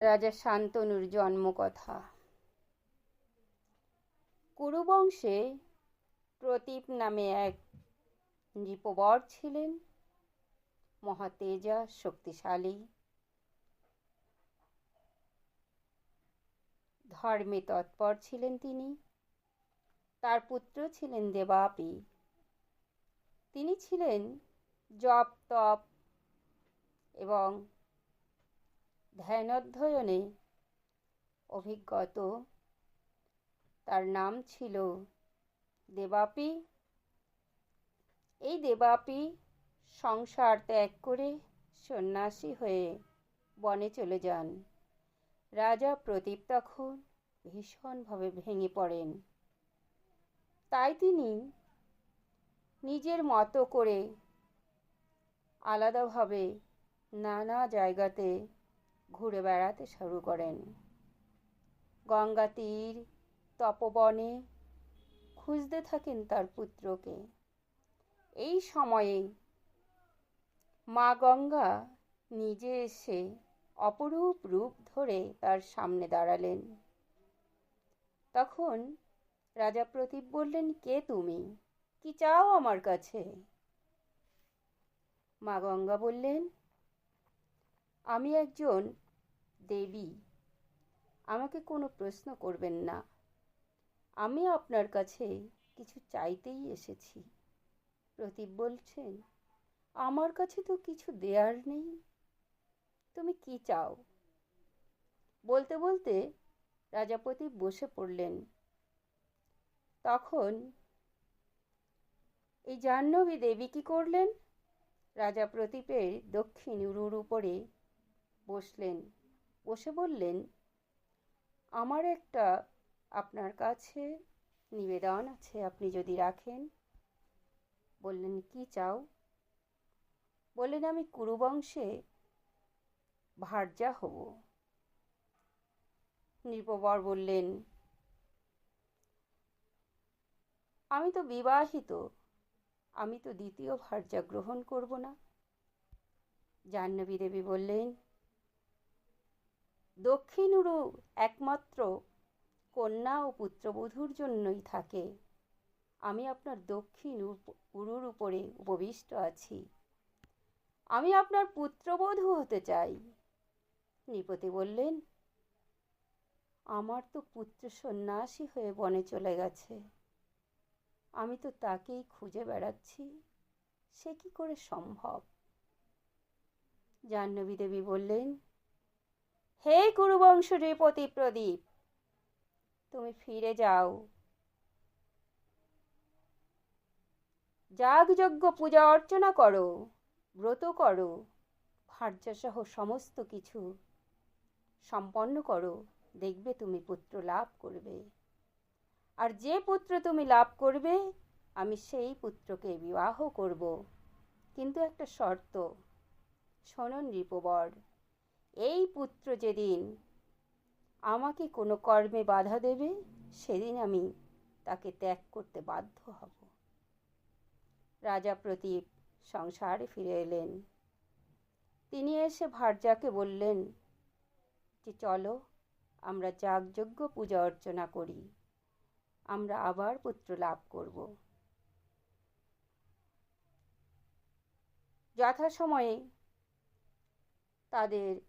রাজা শান্তনুর জন্মকথা। কুরুবংশে প্রতীপ নামে এক নৃপবর ছিলেন, মহাতেজা শক্তিশালী। ধর্মে তৎপর ছিলেন তিনি, তার পুত্র ছিলেন দেবাপি। তিনি ছিলেন জপ তপ এবং ধ্যানোধ্যয়নে অভিজ্ঞত তার নাম ছিল দেবাপি। এই দেবাপি সংসার ত্যাগ করে সন্ন্যাসী হয়ে বনে চলে যান। রাজা প্রদীপ তখন ভীষণভাবে ভেঙে পড়েন। তাই তিনি নিজের মতো করে আলাদাভাবে নানা জায়গাতে ঘুরে বেড়াতে শুরু করেন। গঙ্গা তীর, তপবনে খুঁজতে থাকেন তার পুত্রকে। এই সময়ে মা গঙ্গা নিজে এসে অপরূপ রূপ ধরে তার সামনে দাঁড়ালেন। তখন রাজা প্রদীপ বললেন, কে তুমি? কি চাও আমার কাছে? মা গঙ্গা বললেন, আমি একজন দেবী, আমাকে কোনো প্রশ্ন করবেন না। আমি আপনার কাছে কিছু চাইতেই এসেছি। প্রদীপ বলছেন, আমার কাছে তো কিছু দেয়ার নেই। তুমি কি চাও? বলতে বলতে রাজাপতি বসে পড়লেন। তখন এই জাহ্নবী দেবী কি করলেন? রাজা প্রদীপের দক্ষিণ উরুর উপরে বসলেন। বসে বললেন, আমার একটা আপনার কাছে নিবেদন আছে, আপনি যদি রাখেন। বললেন, কি চাও? বললেন, আমি কুরুবংশে ভার্যা হব। নৃপবর বললেন, আমি তো বিবাহিত, আমি তো দ্বিতীয় ভার্যা গ্রহণ করব না। জাহ্নবী দেবী বললেন দক্ষিণ উরু একমাত্র কন্যা ও পুত্রবধূর জন্যই থাকে। আমি আপনার দক্ষিণ উরুর উপরে উপবিষ্ট আছি। আমি আপনার পুত্রবধূ হতে চাই। নৃপতি বললেন, আমার তো পুত্র সন্ন্যাসী হয়ে বনে চলে গেছে। আমি তো তাকেই খুঁজে বেড়াচ্ছি। সে কি করে সম্ভব? জাহ্নবী দেবী বললেন হে কুরুবংশ নৃপতি প্রদীপ, তুমি ফিরে যাও। যাগযজ্ঞ পূজা অর্চনা করো, ব্রত করো, ভার্যাসহ সমস্ত কিছু সম্পন্ন করো, দেখবে তুমি পুত্র লাভ করবে। আর যে পুত্র তুমি লাভ করবে, আমি সেই পুত্রকে বিবাহ করব। কিন্তু একটা শর্ত, শোনন রিপবর এই পুত্র যেদিন আমাকে কোনো কর্মে বাধা দেবে, সেদিন আমি তাকে ত্যাগ করতে বাধ্য হব। রাজা প্রদীপ সংসারে ফিরে এলেন। তিনি এসে ভার্যাকে বললেন যে, চলো, আমরা যাগযজ্ঞ পূজা অর্চনা করি। আমরা আবার পুত্র লাভ করব। যথাসময়ে তাদের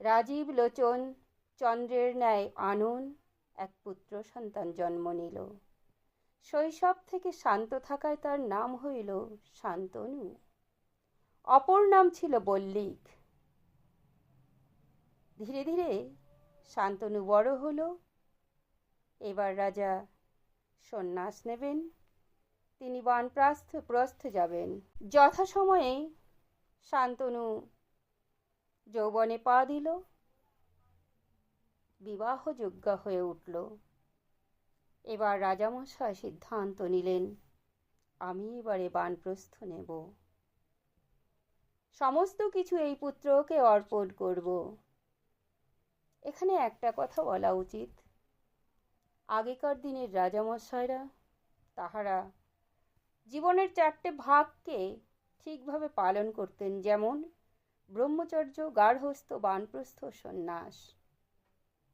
রাজীব লোচন চন্দ্রের ন্যায় আনন, এক পুত্র সন্তান জন্ম নিল। শৈশব থেকে শান্ত থাকায় তার নাম হইল শান্তনু। অপর নাম ছিল বল্লিক। ধীরে ধীরে শান্তনু বড় হলো। এবার রাজা সন্ন্যাস নেবেন। তিনি বানপ্রাস্থ প্রস্থ যাবেন। যথাসময়ে শান্তনু যৌবনে পা দিল। বিবাহযোগ্য হয়ে উঠল। এবার রাজামশাই সিদ্ধান্ত নিলেন, আমি এবারে বানপ্রস্থ নেব। সমস্ত কিছু এই পুত্রকে অর্পণ করব। এখানে একটা কথা বলা উচিত। আগেকার দিনের রাজামশাইরা, তাহারা জীবনের চারটে ভাগকে ঠিকভাবে পালন করতেন যেমন ব্রহ্মচর্য গার্হস্থ বানপ্রস্থ সন্ন্যাস।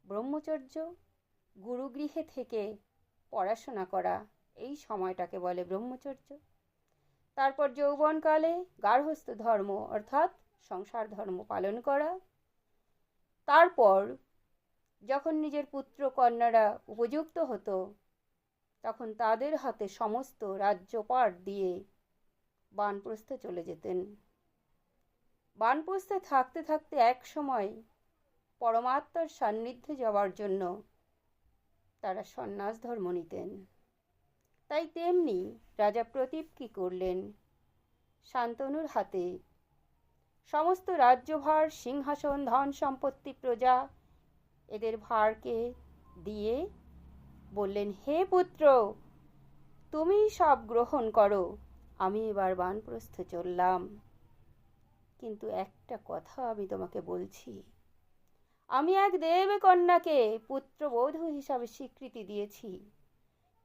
ব্রহ্মচর্য গুরুগৃহে থেকে পড়াশোনা করা, এই সময়টাকে বলে ব্রহ্মচর্য। তারপর যৌবনকালে গার্হস্থ ধর্ম, অর্থাৎ সংসার ধর্ম পালন করা। তারপর যখন নিজের পুত্র কন্যারা উপযুক্ত হতো, তখন তাদের হাতে সমস্ত রাজ্যপাট দিয়ে বানপ্রস্থে চলে যেতেন। বানপ্রস্থে থাকতে থাকতে এক সময় পরমাত্মার সান্নিধ্যে যাওয়ার জন্য তারা সন্ন্যাস ধর্ম নিতেন। তাই তেমনি রাজা প্রদীপ কি করলেন? শান্তনুর হাতে সমস্ত রাজ্যভার, সিংহাসন, ধন সম্পত্তি, প্রজা এদের ভারকে দিয়ে বললেন, হে পুত্র, তুমি সব গ্রহণ করো। আমি এবার বানপ্রস্থে চললাম। কিন্তু একটা কথা আমি তোমাকে বলছি। আমি এক দেব কন্যাকে পুত্রবধূ হিসাবে স্বীকৃতি দিয়েছি।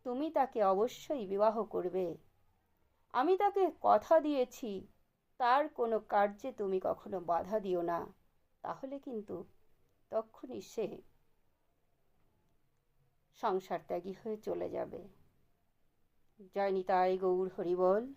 তুমি তাকে অবশ্যই বিবাহ করবে। আমি তাকে কথা দিয়েছি, তার কোনো কার্যে তুমি কখনো বাধা দিও না। তাহলে কিন্তু তক্ষুনি সে সংসার ত্যাগী হয়ে চলে যাবে। জয় নিতাই গৌর হরিবল।